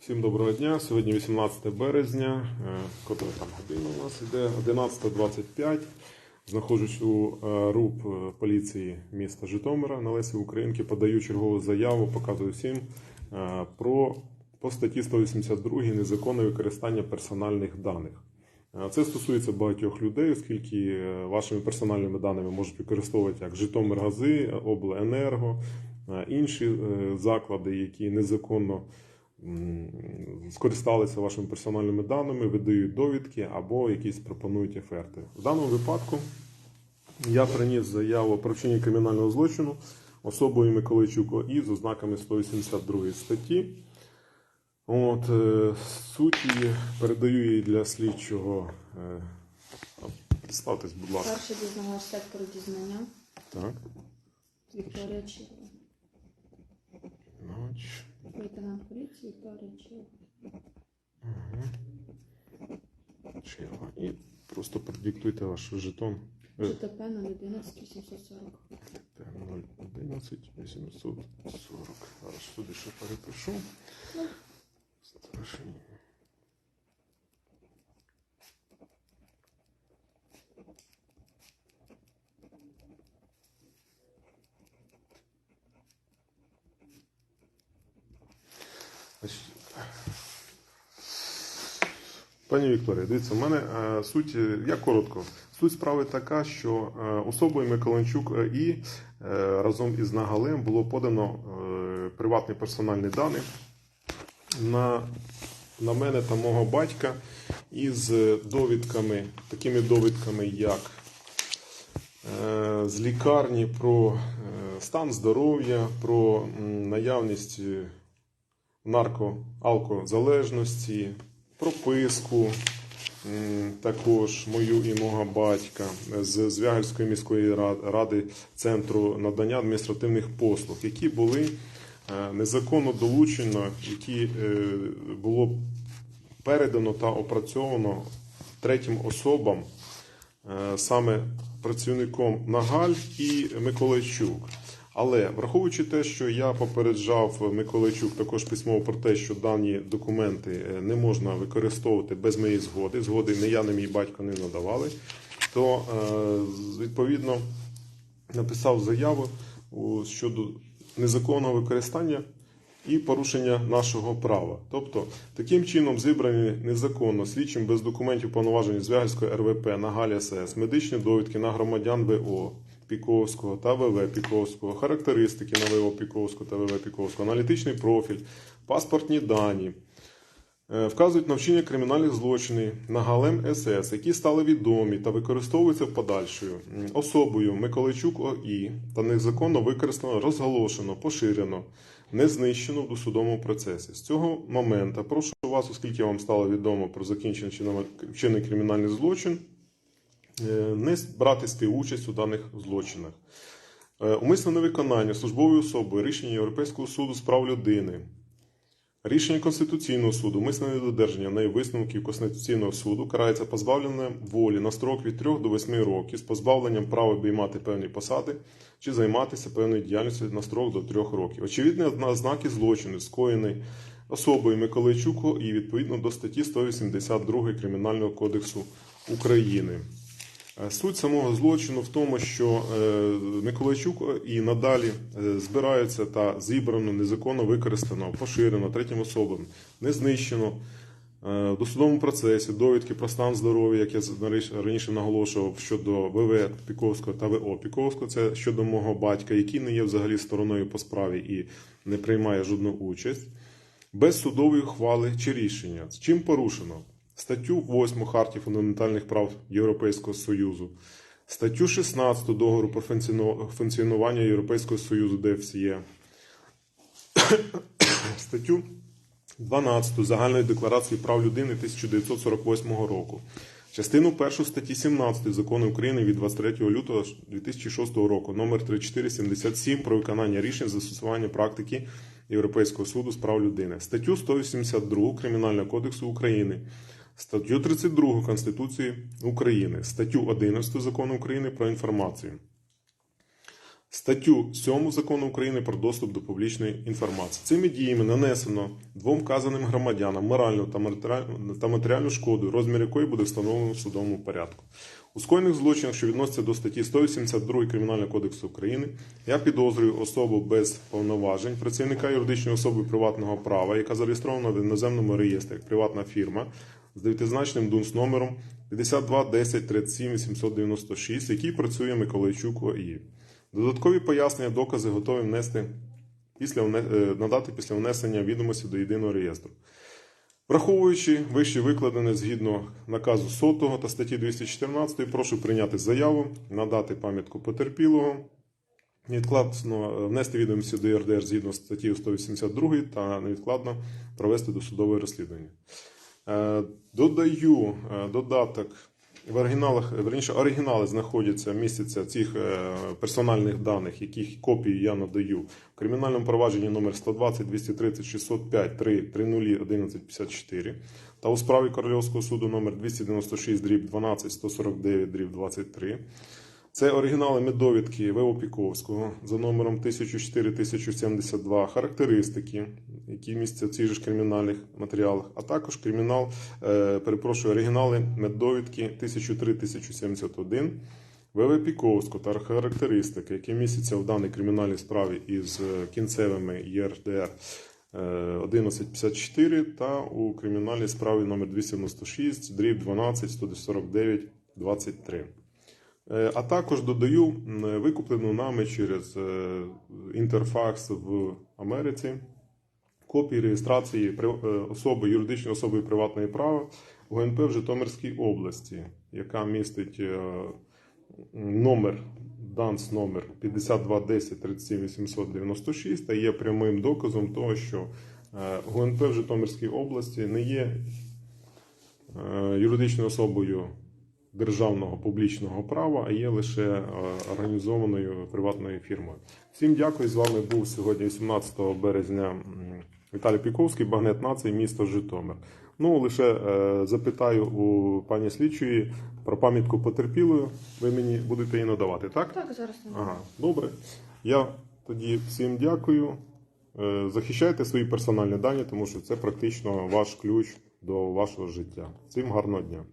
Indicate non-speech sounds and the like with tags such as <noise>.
Всім доброго дня. Сьогодні 18 березня. Е, Котра там година у нас йде 11.25. Знаходжусь у е, РУП е, поліції міста Житомира на Лесі Українки. Подаю чергову заяву, показую всім про по статті 182 незаконне використання персональних даних. Це стосується багатьох людей, оскільки вашими персональними даними можуть використовувати як Житомиргази, Обленерго, інші заклади, які незаконно скористалися вашими персональними даними, видають довідки або якісь пропонують оферти. В даному випадку я приніс заяву про вчинення кримінального злочину особою Миколайчук ОІ з ознаками 182 статті. От, е, суть її передаю її для слідчого. Е, представтесь, будь ласка. Перший дізнавач сектору дізнання Так. Вікторія Чігова. Ноч. Лейтенант поліції Вікторія Чігова. Чила. І просто продиктуйте ваш жетон. Е, ЖТП 011 840. 011 840. Зараз сюди ще перепишу. Ну. Страшні. Пані Вікторія, дивіться, у мене е, суть, е, я коротко. Суть справи така, що е, особою Миколанчук і разом із Нагалем було подано приватні персональні дані на, на мене та мого батька із довідками, такими довідками, як з лікарні про стан здоров'я, про наявність нарко-алкозалежності, прописку, також мою і мого батька з Звягельської міської ра- ради Центру надання адміністративних послуг, які були е, незаконно долучено, які е, було передано та опрацьовано третім особам, е, саме працівником Нагаль і Миколайчук. Але враховуючи те, що я попереджав Миколайчук також письмово про те, що дані документи е, не можна використовувати без моєї згоди, згоди не я, не мій батько не надавали, то е, відповідно написав заяву щодо незаконного використання і порушення нашого права. Тобто, таким чином зібрані незаконно слідчим без документів повноважень Звягельської РВП на Галі СС, медичні довідки на громадян ВО Піковського та ВВ Піковського, характеристики на ВО Піковського та ВВ Піковського, аналітичний профіль, паспортні дані. Е, Вказують на вчинення кримінальних злочинів на галем СС, які стали відомі та використовуються в подальшою особою Миколайчук ОІ та незаконно використано, розголошено, поширено, не знищено в досудовому процесі. З цього моменту прошу вас, оскільки вам стало відомо про закінчення вчинений кримінальний злочин, не брати співучасть у даних злочинах. Е, Умисне невиконання службовою особою рішення Європейського суду з прав людини. Рішення Конституційного суду, умисне недодержання нею висновків Конституційного суду карається позбавленням волі на строк від 3 до 8 років з позбавленням права обіймати певні посади чи займатися певною діяльністю на строк до 3 років. Очевидні ознаки злочину, скоєний особою Миколайчуку і відповідно до статті 182 Кримінального кодексу України. Е, Суть самого злочину в тому, що е, Миколайчук і надалі е, збирається та зібрано, незаконно використано, поширено третім особам, не знищено е, в досудовому процесі довідки про стан здоров'я, як я раніше наголошував щодо ВВ Піковського та ВО Піковського, це щодо мого батька, який не є взагалі стороною по справі і не приймає жодну участь, без судової ухвали чи рішення. З чим порушено? Статтю 8 Хартії фундаментальних прав Європейського Союзу, статтю 16 договору про функціонування Європейського Союзу ДФСЄ, <coughs> статтю 12 Загальної декларації прав людини 1948 року, частину 1 статті 17 Закону України від 23 лютого 2006 року номер 3477 про виконання рішень застосування практики Європейського суду з прав людини, статтю 182 Кримінального кодексу України, статтю 32 Конституції України, статтю 11 Закону України про інформацію. статтю 7 закону України про доступ до публічної інформації. Цими діями нанесено двом вказаним громадянам моральну та матеріальну, шкоду, розмір якої буде встановлено в судовому порядку. У скоєних злочинах, що відносяться до статті 182 Кримінального кодексу України, я підозрюю особу без повноважень, працівника юридичної особи приватного права, яка зареєстрована в іноземному реєстрі як приватна фірма з дев'ятизначним ДУНС номером 52 10 37 896, який працює Миколайчук ОІ. Додаткові пояснення, докази готові внести після е, надати після внесення відомості до єдиного реєстру. Враховуючи вище викладене згідно наказу сотого та статті 214, прошу прийняти заяву, надати пам'ятку потерпілого, невідкладно е, внести відомості до ЄРДР згідно статті 182 та невідкладно провести досудове розслідування. Е, Додаю е, додаток в оригіналах, верніше, оригінали знаходяться, містяться цих е, персональних даних, яких копії я надаю в кримінальному провадженні номер 120 230 605 3 30 11 54 та у справі Корольовського суду номер 296 дріб 12 149 дріб 23. Це оригінали медовідки В.О. Піковського за номером 1004-1072, характеристики, які містяться в цих же кримінальних матеріалах, а також кримінал, е, перепрошую, оригінали медовідки 1003-1071, В.В. Піковського та характеристики, які містяться в даній кримінальній справі із е, кінцевими ЄРДР е, 1154 та у кримінальній справі номер 296, дріб 12, 149, 23. Е, А також додаю викуплену нами через е, інтерфакс в Америці копії реєстрації е, особи, юридичної особи приватної права ГНП в Житомирській області, яка містить е, номер данс номер 5210 37 896 та є прямим доказом того, що е, ГНП в Житомирській області не є е, юридичною особою державного публічного права, а є лише е, організованою приватною фірмою. Всім дякую. З вами був сьогодні, 18 березня, Віталій Піковський, Багнет Нації, місто Житомир. Ну, лише е, запитаю у пані слідчої про пам'ятку потерпілою. Ви мені будете її надавати, так? Так, зараз Ага, добре. Я тоді всім дякую. Е, Захищайте свої персональні дані, тому що це практично ваш ключ до вашого життя. Всім гарного дня.